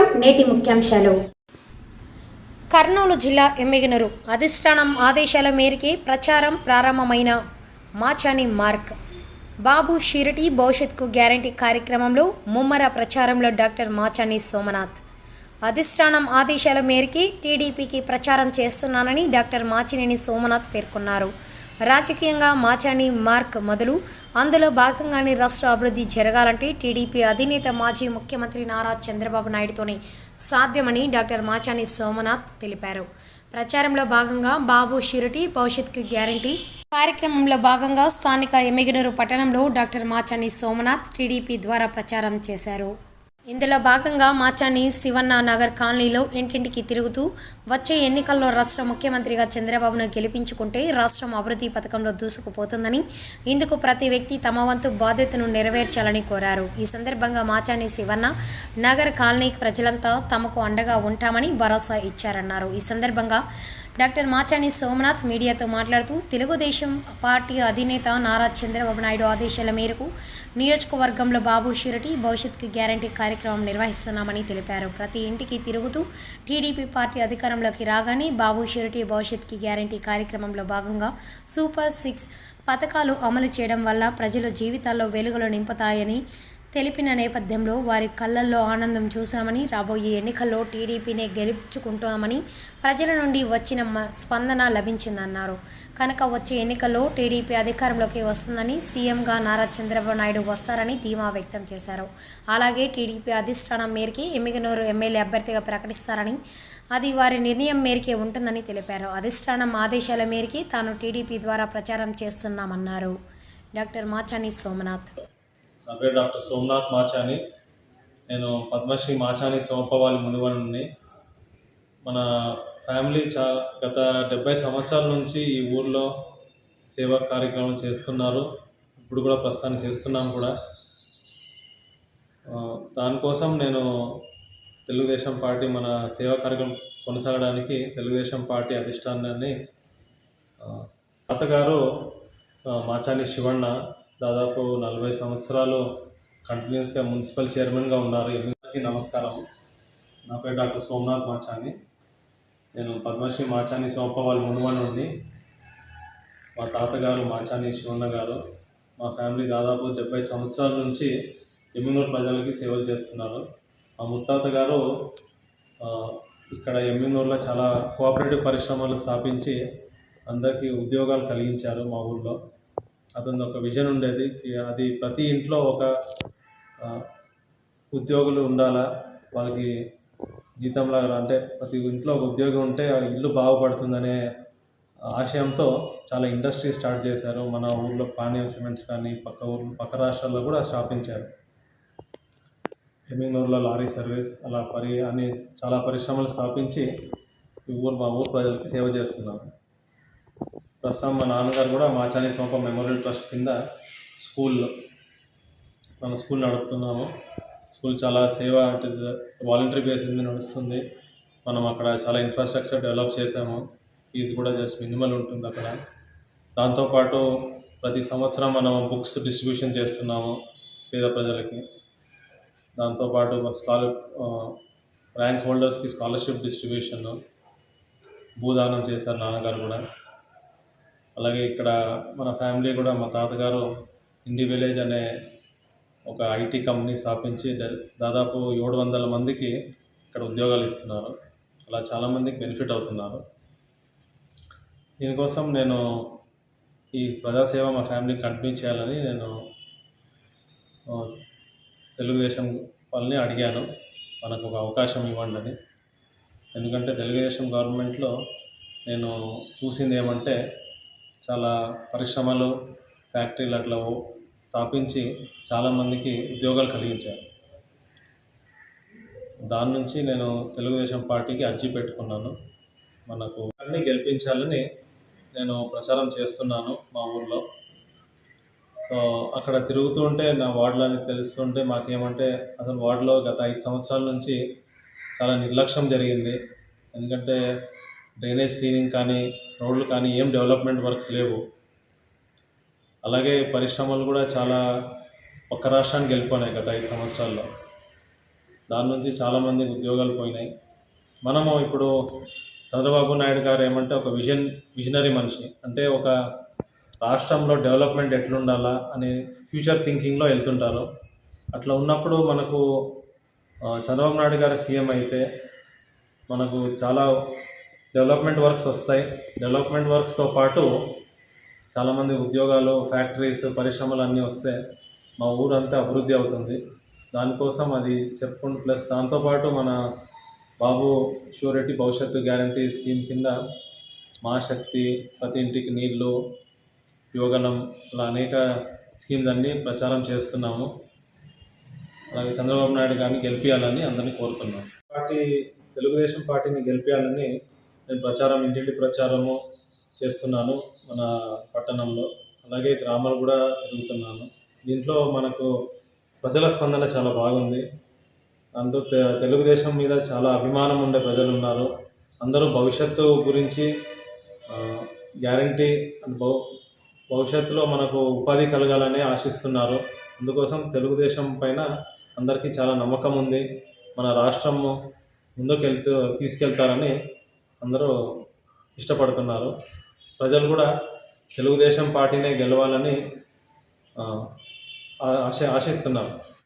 నేటి ముఖ్యాంశాలు. కర్నూలు జిల్లా ఎమ్మెగినరు అధిష్టానం ఆదేశాల మేరకే ప్రచారం ప్రారంభమైన మాచాని మార్క్. బాబు షిరిటి భవిష్యత్కు గ్యారంటీ కార్యక్రమంలో ముమ్మర ప్రచారంలో డాక్టర్ మాచాని సోమనాథ్. అధిష్టానం ఆదేశాల మేరకే టీడీపీకి ప్రచారం చేస్తున్నానని డాక్టర్ మాచినేని సోమనాథ్ పేర్కొన్నారు. రాజకీయంగా మాచాని మార్క్ మొదలు. అందులో భాగంగానే రాష్ట్ర అభివృద్ధి జరగాలంటే టీడీపీ అధినేత మాజీ ముఖ్యమంత్రి నారా చంద్రబాబు నాయుడుతోనే సాధ్యమని డాక్టర్ మాచాని సోమనాథ్ తెలిపారు. ప్రచారంలో భాగంగా బాబు షిరిటి భవిష్యత్కు గ్యారంటీ. కార్యక్రమంలో భాగంగా స్థానిక ఎమ్మిగనూరు పట్టణంలో డాక్టర్ మాచాని సోమనాథ్ టీడీపీ ద్వారా ప్రచారం చేశారు. ఇందులో భాగంగా మాచాని శివన్న నగర్ కాలనీలో ఇంటింటికి తిరుగుతూ వచ్చే ఎన్నికల్లో రాష్ట్ర ముఖ్యమంత్రిగా చంద్రబాబును గెలిపించుకుంటే రాష్ట్రం అభివృద్ధి పథకంలో దూసుకుపోతుందని ఇందుకు ప్రతి వ్యక్తి తమ వంతు బాధ్యతను నెరవేర్చాలని కోరారు. ఈ సందర్భంగా మాచాని శివన్న నగర్ కాలనీ ప్రజలంతా తమకు అండగా ఉంటామని భరోసా ఇచ్చారన్నారు. ఈ సందర్భంగా డాక్టర్ మాచాని సోమనాథ్ మీడియాతో మాట్లాడుతూ తెలుగుదేశం పార్టీ అధినేత నారా చంద్రబాబు నాయుడు ఆదేశాల మేరకు నియోజకవర్గంలో బాబు షూరిటీ భవిష్యత్కు గ్యారంటీ కార్యక్రమం కార్యక్రమం నిర్వహిస్తున్నామని తెలిపారు. ప్రతి ఇంటికి తిరుగుతూ టీడీపీ పార్టీ అధికారంలోకి రాగానే బాబు షూరిటీ భవిష్యత్కి గ్యారంటీ కార్యక్రమంలో భాగంగా సూపర్ సిక్స్ పథకాలు అమలు చేయడం వల్ల ప్రజల జీవితాల్లో వెలుగులు నింపుతాయని తెలిపిన నేపథ్యంలో వారి కళ్ళల్లో ఆనందం చూశామని రాబోయే ఎన్నికల్లో టీడీపీనే గెలుచుకుంటామని ప్రజల నుండి వచ్చిన మ- స్పందన లభించిందన్నారు. కనుక వచ్చే ఎన్నికల్లో టీడీపీ అధికారంలోకి వస్తుందని సీఎంగా నారా చంద్రబాబు నాయుడు వస్తారని ధీమా వ్యక్తం చేశారు. అలాగే టీడీపీ అధిష్టానం మేరకి ఎమ్మిగనూరు ఎమ్మెల్యే అభ్యర్థిగా ప్రకటిస్తారని అది వారి నిర్ణయం మేరకే ఉంటుందని తెలిపారు. అధిష్టానం ఆదేశాల మేరకి తాను టీడీపీ ద్వారా ప్రచారం చేస్తున్నామన్నారు. డాక్టర్ మాచాని సోమనాథ్. నా పేరు డాక్టర్ సోమనాథ్ మాచాని. నేను పద్మశ్రీ మాచాని సోమపవాలి మునివనుని. మన ఫ్యామిలీ చా గత డెబ్బై సంవత్సరాల నుంచి ఈ ఊర్లో సేవా కార్యక్రమం చేస్తున్నారు. ఇప్పుడు కూడా ప్రస్తుతానికి చేస్తున్నాం కూడా. దానికోసం నేను తెలుగుదేశం పార్టీ మన సేవా కార్యక్రమం కొనసాగడానికి తెలుగుదేశం పార్టీ అధిష్టానాన్ని తాతగారు మాచాని శివಣ್ణ దాదాపు నలభై సంవత్సరాలు కంటిన్యూస్గా మున్సిపల్ చైర్మన్గా ఉన్నారు. అందరికీ నమస్కారం. నా పేరు డాక్టర్ సోమనాథ్ మాచాని. నేను పద్మశ్రీ మాచాని సోప వాళ్ళ నుండి మా తాతగారు మాచాని శివన్న గారు. మా ఫ్యామిలీ దాదాపు డెబ్బై సంవత్సరాల నుంచి ఎమ్మిగనూరు ప్రజలకి సేవలు చేస్తున్నారు. మా ముత్తాత గారు ఇక్కడ ఎమ్మిగనూరులో చాలా కోఆపరేటివ్ పరిశ్రమలు స్థాపించి అందరికీ ఉద్యోగాలు కలిగించారు మా ఊళ్ళో. అతని ఒక విజన్ ఉండేది అది ప్రతి ఇంట్లో ఒక ఉద్యోగులు ఉండాలా? వాళ్ళకి జీతంలాగా అంటే ప్రతి ఇంట్లో ఒక ఉద్యోగం ఉంటే ఆ ఇల్లు బాగుపడుతుందనే ఆశయంతో చాలా ఇండస్ట్రీ స్టార్ట్ చేశారు. మన ఊర్లో పానీయం సిమెంట్స్ కానీ పక్క ఊర్లో పక్క రాష్ట్రాల్లో కూడా స్థాపించారు. ఎమ్మిగనూరులో లారీ సర్వీస్ అలా పరి అని చాలా పరిశ్రమలు స్థాపించి ఈ ఊరు మా ఊరు ప్రజలకి సేవ చేస్తున్నారు. ప్రస్తుతం మా నాన్నగారు కూడా మాచాని సోప మెమోరియల్ ట్రస్ట్ కింద స్కూల్ మన స్కూల్ నడుపుతున్నాము. స్కూల్ చాలా సేవ అంటే వాలంటరీ బేసిస్ మీద నడుస్తుంది. మనం అక్కడ చాలా ఇన్ఫ్రాస్ట్రక్చర్ డెవలప్ చేసాము ఫీజు కూడా జస్ట్ మినిమల్ ఉంటుంది అక్కడ. దాంతోపాటు ప్రతి సంవత్సరం మనం బుక్స్ డిస్ట్రిబ్యూషన్ చేస్తున్నాము పేద ప్రజలకి. దాంతోపాటు స్కాలర్ ర్యాంక్ హోల్డర్స్కి స్కాలర్షిప్ డిస్ట్రిబ్యూషన్ భూదానం చేశారు నాన్నగారు కూడా. అలాగే ఇక్కడ మన ఫ్యామిలీ కూడా మా తాతగారు ఇండి విలేజ్ అనే ఒక ఐటీ కంపెనీ స్థాపించి దాదాపు ఏడు వందల మందికి ఇక్కడ ఉద్యోగాలు ఇస్తున్నారు. అలా చాలామందికి బెనిఫిట్ అవుతున్నారు. దీనికోసం నేను ఈ ప్రజాసేవ మా ఫ్యామిలీకి కంటిన్యూ చేయాలని నేను తెలుగుదేశం వాళ్ళని అడిగాను. మనకు ఒక అవకాశం ఇవ్వండి అని. ఎందుకంటే తెలుగుదేశం గవర్నమెంట్లో నేను చూసింది ఏమంటే చాలా పరిశ్రమలు ఫ్యాక్టరీలు అట్లా స్థాపించి చాలామందికి ఉద్యోగాలు కలిగించారు. దాని నుంచి నేను తెలుగుదేశం పార్టీకి అర్జీ పెట్టుకున్నాను. మనకు అన్ని గెలిపించాలని నేను ప్రచారం చేస్తున్నాను మా ఊర్లో. సో అక్కడ తిరుగుతూ ఉంటే నా వార్డులని తెలుస్తుంటే మాకేమంటే అసలు వార్డులో గత ఐదు సంవత్సరాల నుంచి చాలా నిర్లక్ష్యం జరిగింది. ఎందుకంటే డ్రైనేజ్ క్లీనింగ్ కానీ రోడ్లు కానీ ఏం డెవలప్మెంట్ వర్క్స్ లేవు. అలాగే పరిశ్రమలు కూడా చాలా ఒక్క రాష్ట్రానికి వెళ్ళిపోయినాయి గత ఐదు సంవత్సరాల్లో. దాని నుంచి చాలామంది ఉద్యోగాలు పోయినాయి. మనము ఇప్పుడు చంద్రబాబు నాయుడు గారు ఏమంటే ఒక విజన్ విజనరీ మనిషి. అంటే ఒక రాష్ట్రంలో డెవలప్మెంట్ ఎట్లుండాలా అనే ఫ్యూచర్ థింకింగ్లో వెళ్తుంటారు. అట్లా ఉన్నప్పుడు మనకు చంద్రబాబు నాయుడు గారు సీఎం అయితే మనకు చాలా డెవలప్మెంట్ వర్క్స్ వస్తాయి. డెవలప్మెంట్ వర్క్స్తో పాటు చాలామంది ఉద్యోగాలు ఫ్యాక్టరీస్ పరిశ్రమలు అన్నీ వస్తే మా ఊరంతా అభివృద్ధి అవుతుంది. దానికోసం అది చెప్పుకుంటూ ప్లస్ దాంతోపాటు మన బాబు షూరిటీ భవిష్యత్తు గ్యారంటీ స్కీమ్ కింద మా శక్తి ప్రతి ఇంటికి నీళ్ళు యోగనం ఇలా అనేక స్కీమ్స్ అన్నీ ప్రచారం చేస్తున్నాము. అలాగే చంద్రబాబు నాయుడు గారిని గెలిపించాలని అందరినీ కోరుతున్నాం. పార్టీ తెలుగుదేశం పార్టీని గెలిపించాలని నేను ప్రచారం ఇంటింటి ప్రచారము చేస్తున్నాను మన పట్టణంలో. అలాగే గ్రామాలు కూడా తిరుగుతున్నాను. దీంట్లో మనకు ప్రజల స్పందన చాలా బాగుంది. దాంతో తె- తెలుగుదేశం మీద చాలా అభిమానం ఉండే ప్రజలు ఉన్నారు అందరూ భవిష్యత్తు గురించి గ్యారంటీ భవిష్యత్తులో మనకు ఉపాధి కలగాలని ఆశిస్తున్నారు. అందుకోసం తెలుగుదేశం పైన అందరికీ చాలా నమ్మకం ఉంది. మన రాష్ట్రము ముందుకు వెళ్తూ తీసుకెళ్తారని అందరూ ఇష్టపడుతున్నారు. ప్రజలు కూడా తెలుగుదేశం పార్టీనే గెలవాలని ఆ, ఆశ ఆశిస్తున్నారు.